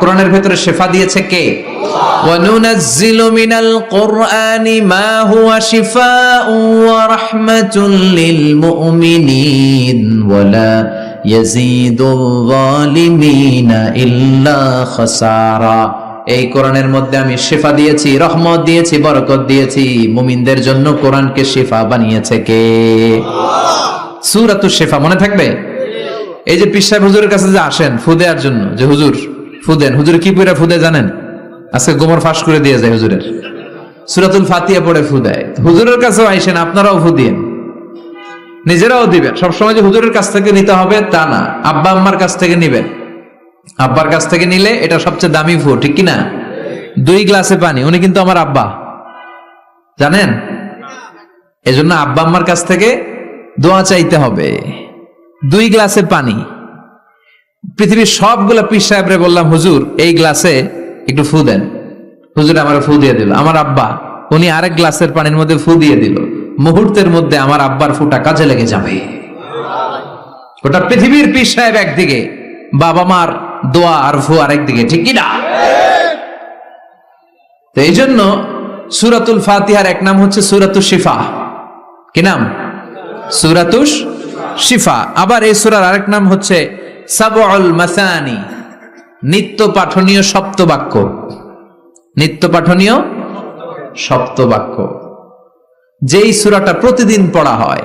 কোরআনের ভেতরে শেফা দিয়েছে কে? কোরআনি ইল্লা এই কোরআনের মধ্যে আমি শেফা দিয়েছি রহমত দিয়েছি বরকত দিয়েছি। মুমিনদের জন্য কোরআনকে শেফা বানিয়েছে কে? সুরাত শেফা মনে থাকবে? এই যে পিসাহ হুজুরের কাছে যে আসেন ফুদেয়ার জন্য যে হুজুর ফু দেন হুজুর কি পড়ে ফু দেয় জানেন? আজকে গোমর ফাঁস করে দিয়ে যায় হুজুরের। সুরাতুল ফাতিয়া পড়ে ফু দেয় হুজুরের কাছেও আইসেন, আপনারাও ফু দিন নিজেরাও দিবেন। সবসময় যে হুজুরের কাছ থেকে নিতে হবে, তা না। আব্বা আম্মার কাছ থেকে নিবেন। আব্বার কাছ থেকে নিলে এটা সবচেয়ে দামি ফু ঠিক কি না দুই গ্লাসে পানি। উনি কিন্তু আমার আব্বা। জানেন? এজন্য আব্বা আম্মার কাছ থেকে দোয়া চাইতে হবে। দুই গ্লাসে পানি। পৃথিবীর সবগুলা পীর সাহেবরে বললাম, হুজুর, এই গ্লাসে একটু ফু দেন। হুজুর আমার ফু দিয়ে দিল। আমার আব্বা, উনি আরেক গ্লাসের পানির মধ্যে ফু দিয়ে দিল। মুহূর্তের মধ্যে আমার আব্বার ফুটা কাজে লেগে যাবে। ওটা পৃথিবীর পীর সাহেব একদিকে, বাবা মার দোয়া আর ফু আরেকদিকে, ঠিক কি না? তো এই জন্য সুরাতুল ফাতিহার এক নাম হচ্ছে সুরাতুল শিফা। কি নাম? সুরাতুস শিফা। আবার এই সুরার আরেক নাম হচ্ছে সাবউল মাসানি নিত্য পাঠনীয় সপ্তবাক্য। নিত্য পাঠনীয় সপ্তবাক্য। যেই সুরাটা প্রতিদিন পড়া হয়।